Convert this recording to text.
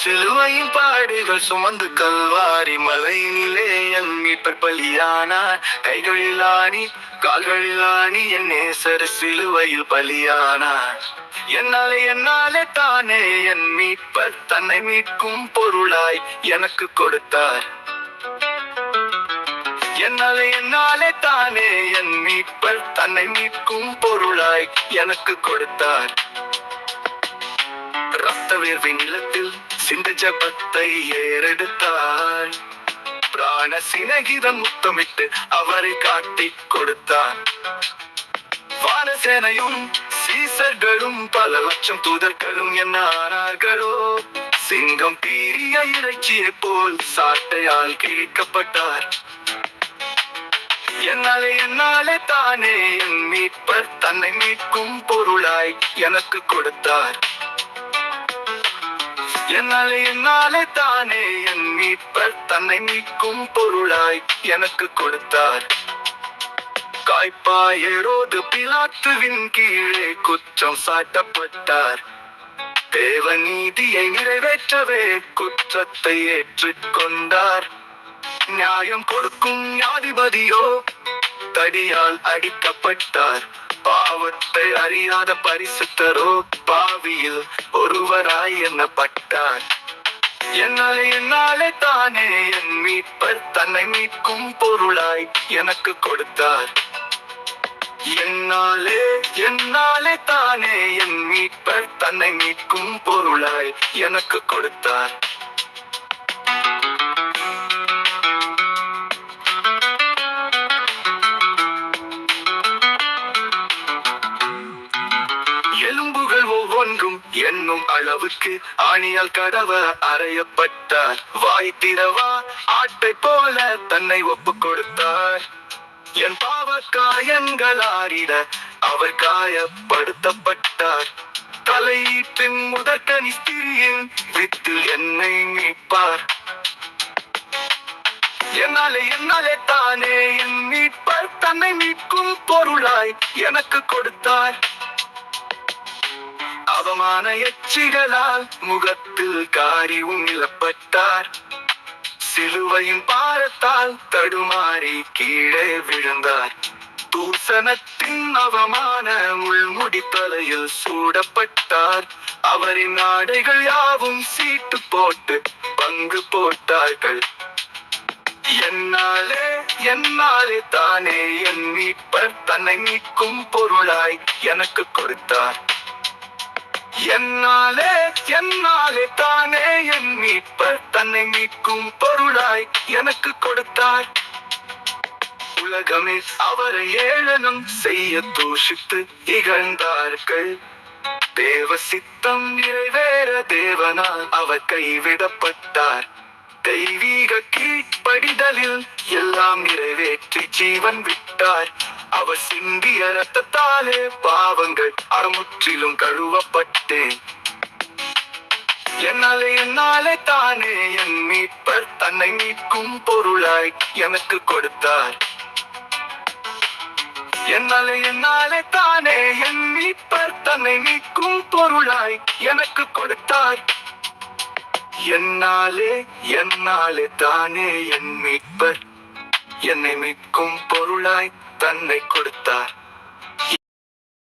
சிலுவையின் பாடுகள் சுமந்து கல்வாரி மலையிலே என் மீட்பர் பலியானார் கைகளில் ஆணி கால்களில் ஆணி என் நேசர் சிலுவையில் பலியானார். என்னாலே என்னாலே தானே என் மீட்பர் தன்னை மீட்கும் பொருளாய் எனக்கு கொடுத்தார். என்னாலே என்னாலே தானே என் மீட்பர் தன்னை மீட்கும் பொருளாய் எனக்கு கொடுத்தார். ரத்த வேர்வை நிலத்தில் சிந்து ஜபத்தை ஏறெடுத்தாள் பிராண சிநகிதம் முத்தமிட்டு அவரை காட்டி கொடுத்தார் வானசேனையும் சீசர்களும் பல லட்சம் தூதர்களும் என்ன ஆனார்களோ சிங்கம் பீரிய இறைச்சியை போல் சாட்டையால் கிழிக்கப்பட்டார். என்னாலே என்னாலே தானே என் மீட்பர் தன்னை மீட்கும் பொருளாய் எனக்கு கொடுத்தார். என்னாலே என்னாலே தானே என் மீட்பர் தன்னை மீட்கும் பொருளாய் எனக்கு கொடுத்தார். காய்ப்பாயரோது பிலாத்துவின் கீழே குற்றம் சாட்டப்பட்டார். தேவ நீதியை நிறைவேற்றவே குற்றத்தை ஏற்றுக்கொண்டார் நியாயம் கொடுக்கும் ஞாதிபதியோ தடியால் அடிக்கப்பட்டார். பாவத்தை அறியாத பரிசுத்தரோ? பாவியில் ஒருவராய் எண்ணப்பட்டார். என்னாலே என்னாலே தானே என் மீட்பர் தன்னை மீட்கும் பொருளாய் எனக்கு கொடுத்தார். என்னாலே என்னாலே தானே என் மீட்பர் தன்னை மீட்கும் பொருளாய் எனக்கு கொடுத்தார். என்னும் அளவுக்கு ஆணியால் கடவ அறையப்பட்டார். வாய் திறவா ஆட்டை போல தன்னை ஒப்பு கொடுத்தார். என் பாவ காயங்கள் ஆறிட அவர் காயப்படுத்தப்பட்டார். தலையீட்டின் முதற்கனி ஸ்திரியின் வித்தில் என்னை மீட்பார். என்னாலே என்னாலே தானே என் மீட்பர் தன்னை மீட்கும் பொருளாய் எனக்கு கொடுத்தார். அவமான எச்சிகளால் முகத்தில் காரி உமிழப்பட்டார். சிலுவையும் பாரத்தால் தடுமாறி கீழே விழுந்தார். தூசணத்தின் அவமான முள்முடி தலையில் சூடப்பட்டார். அவரின் ஆடைகள் யாவும் சீட்டு போட்டு பங்கு போட்டார்கள். என்னாலே என்னாலே தானே என் மீட்பர் தன்னை மீட்கும் பொருளாய் எனக்கு கொடுத்தார். என்னாலே என்னாலே தானே என் மீட்பர் தன்னை மீட்கும் பொருளாய் எனக்கு கொடுத்தார் உலகமே அவரை ஏளனம் செய்ய தோஷித்து இகழ்ந்தார்கள். தேவ சித்தம் நிறைவேற தேவனால் அவர் கைவிடப்பட்டார். தெய்வீக கீழ்ப்படிதலில் எல்லாம் நிறைவேற்றி ஜீவன் விட்டார். அவ சிந்திய ரத்தத்தாலே பாவங்கள் அறமுற்றிலும் கழுவப்பட்டேன் என்னாலே என்னாலே தானே என் மீட்பர் தன்னை மீட்கும் பொருளாய் எனக்கு கொடுத்தார். என்னாலே என்னாலே தானே என் மீட்பர் தன்னை மீட்கும் பொருளாய் எனக்கு கொடுத்தார். என்னாலே என்னாலே தானே என் மீட்பர் என்னை மீட்கும் பொருளாய் தன்னை கொடுத்தார்.